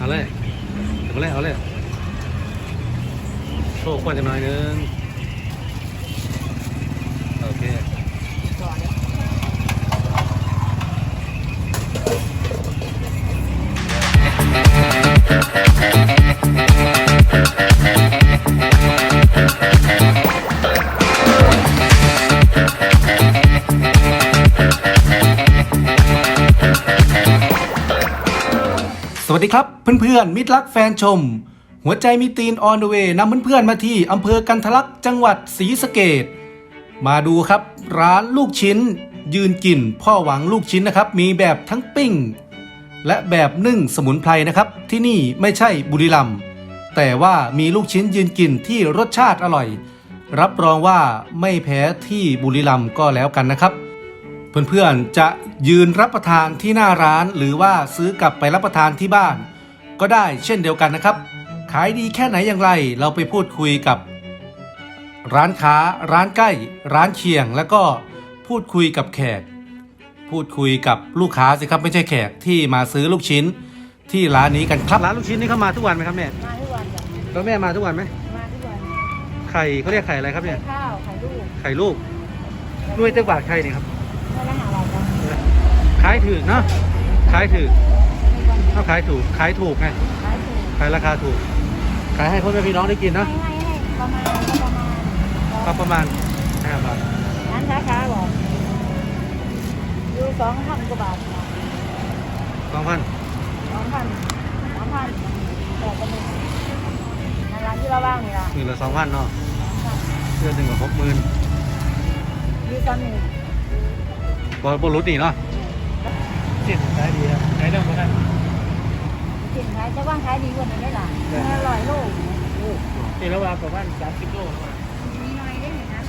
เอาเลยเอาเลยเอาเลยโชว์ควันจะหน่อยนึง โอเค ครับเพื่อนๆมิตรรักแฟนชม หัวใจมีตีนออนเดอะเวนำเพื่อนๆมาที่อำเภอกันทะลักจังหวัดศรีสะเกดมาดูครับร้านลูกชิ้น ยืนกินพ่อหวังลูกชิ้นนะครับ มีแบบทั้งปิ้ง และแบบนึ่งสมุนไพรนะครับ ที่นี่ไม่ใช่บุรีรัมย์แต่ว่ามีลูกชิ้นยืนกินที่รสชาติอร่อย รับรองว่าไม่แพ้ที่บุรีรัมย์ก็แล้วกันนะครับ เพื่อนๆจะยืนรับประทานที่หน้าร้าน หรือว่าซื้อกลับไปรับประทานที่บ้าน ก็ได้เช่นเดียวกันนะครับ ขายดีแค่ไหนอย่างไร เราไปพูดคุยกับ ร้านค้า ร้านใกล้ ร้านเคียง แล้วก็พูดคุยกับแขก พูดคุยกับลูกค้าสิครับไม่ใช่แขกที่มาซื้อลูกชิ้นที่ร้านนี้กันครับร้านลูกชิ้นนี่เข้ามาทุกวันไหมครับแม่มาทุกวันจ้ะแล้วแม่มาทุกวันไหมมาทุกวันไข่เขาเรียกไข่อะไรครับเนี่ยข้าวไข่ลูกไข่ลูกด้วยเจ้าบาทไข่นี่ครับ ไม่ได้หาเราจ้ะขายถูกเนาะขายถูกถ้าขายถูกขายถูกไงขายถูกขายราคาถูก ขายให้พ่อแม่พี่น้องได้กินให้เนาะให้ให้ประมาณประมาณก็ประมาณห้าบาทร้านค้าค้าบอกอยู่สองพันกว่าบาทสองพันสองพันสองพันแต่ก็มีในร้านที่เราว่างนี่ล่ะหมื่นละสองพันเนาะเดือนหนึ่งกับหกหมื่นอยู่ตอนนี้ บอบรุษนี่เนาะเจ็ดขายดีครับขายได้หมดได้สินค้าจะว่างขายดีกว่านี้ได้หล่ะอร่อยโลูกนี่ระหว่างประมาณสามสิบโลประมาณมีน่อยได้ไหมนะ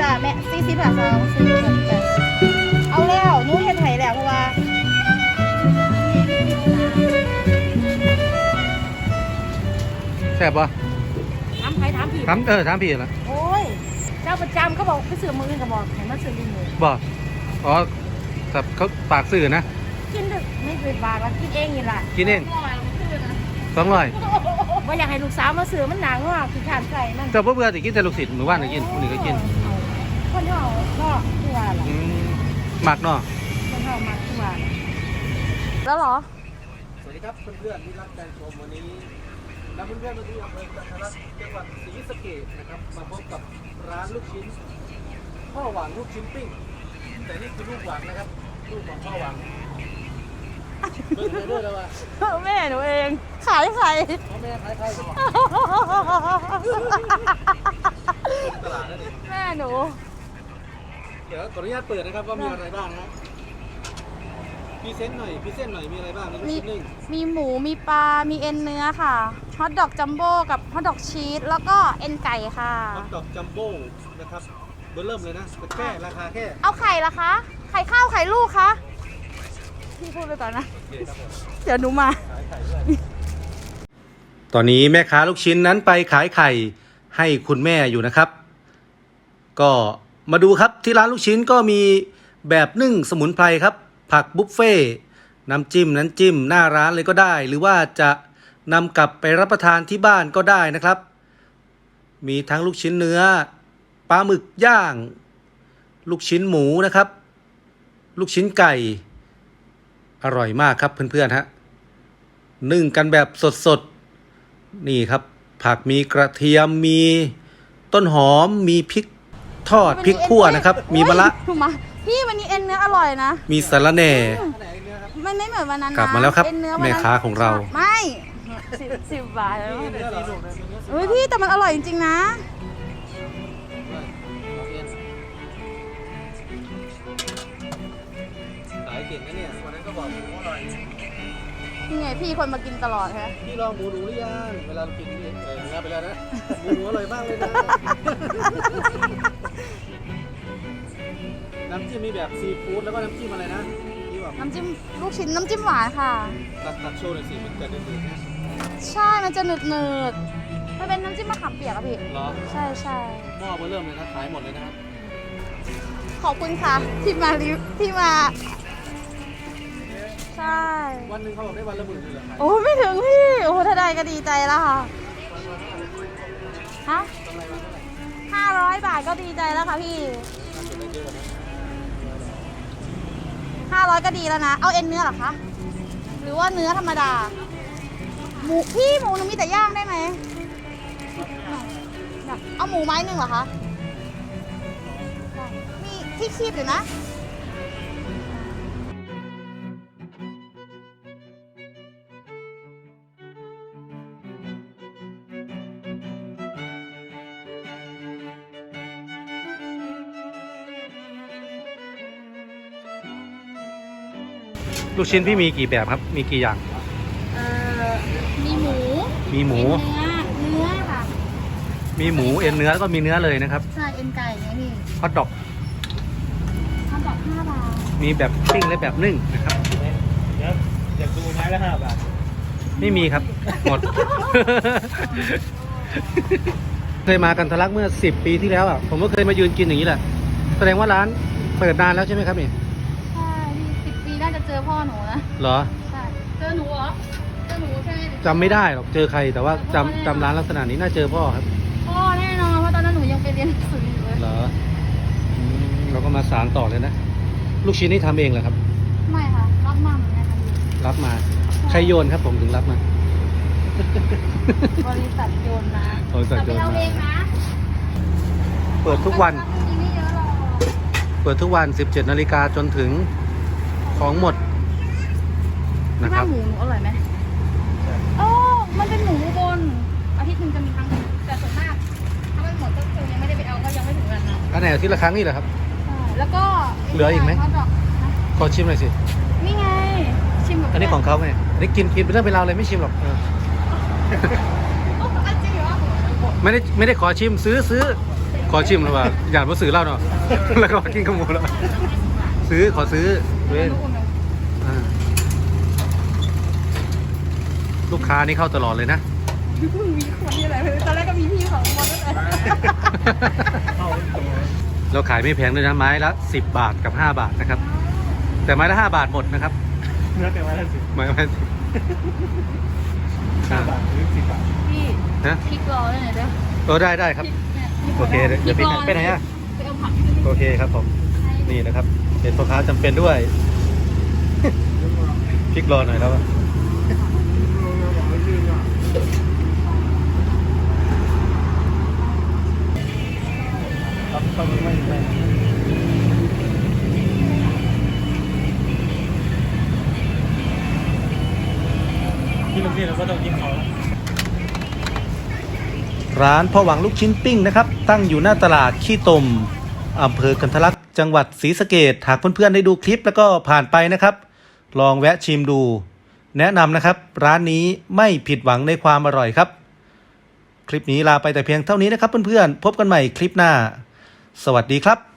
จ้าแม่ซีซีผ่าซองซีซีผ่าซองเอา แซ่บปะถามใครถามพี่ถามเออถามพี่ละโอ้ย เจ้าประจำเขาบอกไปซื้อมืออื่นกับบอกเห็นมาซื้อมือบอกอ๋อแต่เขาปากสื่อนะ กินดึกไม่เคยบาทว่ากินเองนี่ล่ะกินเองสองร้อยว่าอยากให้ลูกสาวมาซื้อมันหนังว่าคือขานใส่มันเจ้าพ่อเบื่อติกินแต่ลูกศิษย์หมู่บ้านก็กินคนอื่นก็กิน คนเฮาก็คือว่าล่ะอืมหมักเนาะคนเฮามาคือว่าแล้วเหรอ สวัสดีครับเพื่อนๆที่รักการชมวันนี้ นำเพื่อนๆมาที่อำเภอกันทะลักจังหวัดศรีสะเกษนะครับมาพบกับร้านลูกชิ้นพ่อหวังลูกชิ้นปิ้ง แต่นี่คือลูกหวังนะครับ ลูกของพ่อหวังเบิ่งไปด้วยแล้วว่าแม่หนูเองขายไข่พ่อแม่ขายใครก็บอกตลาดนั่นเองแม่หนู เดี๋ยวขออนุญาตเปิดนะครับว่ามีอะไรบ้างนะฮะพรีเซนต์หน่อยพรีเซนต์หน่อยมีอะไรบ้างในลูกมีชิ้นหนึ่งมีหมูมีปลา มีเอ็นเนื้อค่ะ ฮอทดอกจัมโบ้กับฮอทดอกชีสแล้วก็เอ็นไก่ค่ะ ฮอทดอกจัมโบ้นะครับเบอร์เริ่มเลยนะแต่แค่ราคาแค่เอาไข่ละคะ ไข่ข้าวไข่ลูกคะพี่พูดไปก่อนนะ โอเคครับผมเดี๋ยวหนูมา ขายไข่ด้วย ตอนนี้แม่ค้าลูกชิ้นนั้นไปขายไข่ให้คุณแม่อยู่นะครับ ก็มาดูครับที่ร้านลูกชิ้นก็มีแบบนึ่งสมุนไพรครับ ผักบุฟเฟ่ต์น้ำจิ้มน้ำจิ้มหน้าร้านเลยก็ได้ หรือว่าจะ นำกลับไปรับประทานที่บ้านก็ได้นะครับ มีทั้งลูกชิ้นเนื้อปลาหมึกย่าง ลูกชิ้นหมูนะครับ ลูกชิ้นไก่ อร่อยมากครับเพื่อนๆฮะนึ่งกันแบบสดๆ นี่ครับ ผักมีกระเทียมมีต้นหอมมีพริกทอดพริกขั่วนะครับ มีมะระถูกมาพี่วันนี้เอ็นเนื้ออร่อยนะ มีสาระแหน่ไม่ไม่เหมือนวันนั้นนะกลับมาแล้วครับ เอ็นเนื้อวันแม่นั้นค้าของเรา ไม่ สิบสิบบาทแล้วเฮ้ยพี่แต่มันอร่อยจริงๆนะขายเก่งนะเนี่ยวันนั้นก็บอกหมูอร่อยนี่ไงพี่คนมากินตลอดฮะพี่ลองหมูหนูหรือยังเวลาเรากินนี่เออเนื้อไปแล้วนะหมูหนูอร่อยมากเลยนะน้ำจิ้มมีแบบซีฟู้ดแล้วก็น้ำจิ้มอะไรนะที่แบบน้ำจิ้มลูกชิ้นน้ำจิ้มหวานค่ะ ตัดตัดโชว์หน่อยสิมันเกิดอะไรขึ้น ใช่มันจะหนืดหนืดๆมันเป็นน้ำจิ้มมะขามเปียกอะพี่ เหรอใช่ใช่หม้อเบอร์เริ่มเลยนะขายหมดเลยนะครับ ขอบคุณค่ะ ที่มารีวที่มา ใช่ วันหนึ่งเขาบอกได้วันละหมื่นเลยเหรอขายโอ้ไม่ถึงพี่ โอ้ถ้าได้ก็ดีใจแล้วค่ะ ฮะห้าร้อยบาทก็ดีใจแล้วค่ะพี่ห้าร้อยก็ดีแล้วนะ เอาเอ็นเนื้อเหรอคะ หรือว่าเนื้อธรรมดา หมูพี่หมูหนูมีแต่ย่างได้ไหมเอาหมูไม้หนึ่งเหรอคะมีที่คีบอยู่นะลูกชิ้นพี่มีกี่แบบครับ มีกี่อย่าง มีหมูเอ็นเนื้อเนื้อค่ะมีหมูเอ็นเนื้อแล้วก็มีเนื้อเลยนะครับใช่เอ็นไก่ไงพี่ฮอทดอกทำแบบห้าบาทมีแบบปิ้งและแบบนึ่งนะครับอยากดูไม้ละห้าบาทไม่มีครับ หมด เคยมากันทะลักเมื่อ 10 ปีที่แล้วอะผมก็เคยมายืนกินอย่างนี้แหละ แสดงว่าร้านเปิดนานแล้วใช่ไหมครับนี่ใช่สิบปีน่าจะเจอพ่อหนูนะเหรอ ใช่เจอหนูเหรอเจอ หนูใช่ไหมจำไม่ได้หรอกเจอใครแต่ว่าจำจำร้านลักษณะนี้น่าเจอพ่อครับพ่อแน่นอนเพราะตอนนั้นหนูยังไปเรียนหนังสืออยู่เลยเหรออืมเราก็มาสารต่อเลยนะ ลูกชิ้นนี่ทำเองเหรอครับ ไม่ค่ะรับมาเหมือนกันค่ะพี่รับมา ใครโยนครับผมถึงรับมา บริษัทโยนนะบริษัทโยนมาแต่ไปเอาเองนะเปิดทุกวันจริงๆไม่เยอะหรอกเปิดทุกวัน 17นาฬิกาจนถึงของหมด นะที่คบ้ารับนหมูหนูอร่อยไหม โอ้มันเป็นหมูบนอาทิตย์หนึ่งจะมีครั้งหนึ่งแต่ส่วนมากถ้ามันหมดก็คือยังไม่ได้ไปเอาก็ยังไม่ถึงวันนั้นอันไหนอาที่ละครั้งนี่เหรอครับ ใช่แล้วก็เหลืออีกไหมฮทดอกนะขอชิมหน่อยสิ นี่ไง ชิมแบบอันนี้ของเขาไงอันนี้กินกินเป็นเรื่องเป็นราวเลยไม่ชิมหรอกเออโอ้อันจริงเหรอไม่ได้ไม่ได้ขอชิมซื้อซื้อ ขอชิมหรือว่าอยากมาซื้อเหล้าเนาะแล้วก็มากินขโมยแล้วซื้อขอซื้อเว้นอ่า ลูกค้านี่เข้าตลอดเลยนะ มีคนนี่แหละตอนแรกก็มีพี่สองคนนั่นแหละเราขายไม่แพงด้วยนะไม้ละ10 บาทกับ 5 บาทนะครับ แต่ไม้ละ 5 บาทหมดนะครับเนื้อเต็มไม้ละสิบไม้ละ10ห้าอ่าบาทหรือสิบบาทพี่นะพริกรอได้ไหนเด้อเออได้ได้ครับพริกเนี่ยพริกโอเคเดี๋ยวเดี๋ยวไปไหนไปไหนอะไปเอาผักโอเคครับผมนี่นะครับเป็นพ่อค้าจำเป็นด้วยพริกรอหน่อยครับ ไม่ไม่ที่โรงเรียนเราก็ต้องกินเขาร้านพ่อหวังลูกชิ้นปิ้งนะครับ ตั้งอยู่หน้าตลาดขี้ตมอำเภอกันทะลักษ์จังหวัดศรีสะเกดหากเพื่อนๆได้ดูคลิปแล้วก็ผ่านไปนะครับ ลองแวะชิมดู แนะนำนะครับ ร้านนี้ไม่ผิดหวังในความอร่อยครับ คลิปนี้ลาไปแต่เพียงเท่านี้นะครับเพื่อนๆพบกันใหม่คลิปหน้า สวัสดีครับ